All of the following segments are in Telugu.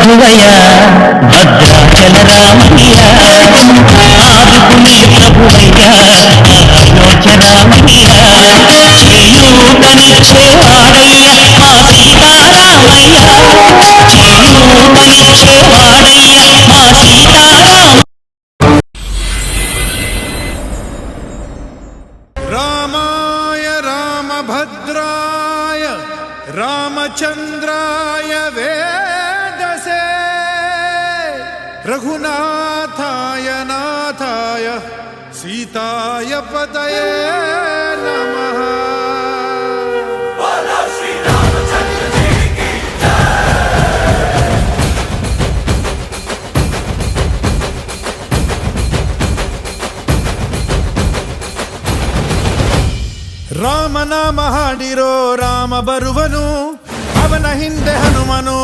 మధువయ భద్రాచల రామయ్య ఆదుకునే ప్రభువయ్య ఆలోచరామయ్య చేయూతనచ్చేవారు ఆ సీతారామయ్య చేయూతనచ్చే రఘునాథాయ నాథాయ సీతాయ పతయే నమ ರಾಮನಾಮ ಹಾಡಿರೋ ರಾಮ ಬರುವನು ಅವನ ಹಿಂದೆ ಹನುಮನು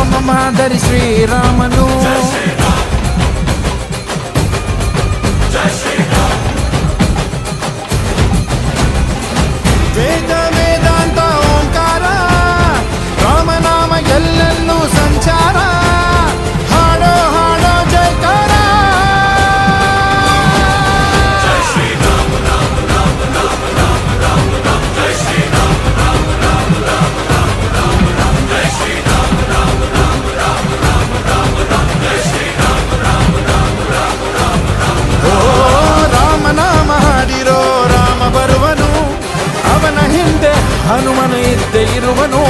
రామ మమాదరి శ్రీరామను. జై శ్రీరామ్. జై శ్రీరామ్. ಕಾಣದೆ ಇರುವನು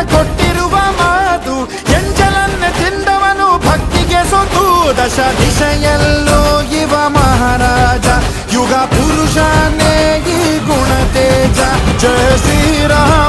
ಕೊಟ್ಟಿರುವ ಮಾತು ಎಂಜಲನ್ನ ತಿಂದವನು ಭಕ್ತಿಗೆ ಸೊತ್ತು ದಶ ದಿಶೆಯಲ್ಲೂ ಇವ ಮಹಾರಾಜ ಯುಗ ಪುರುಷನೇ ಈ ಗುಣ ತೇಜ ಜಯ ಶ್ರೀರಾಮ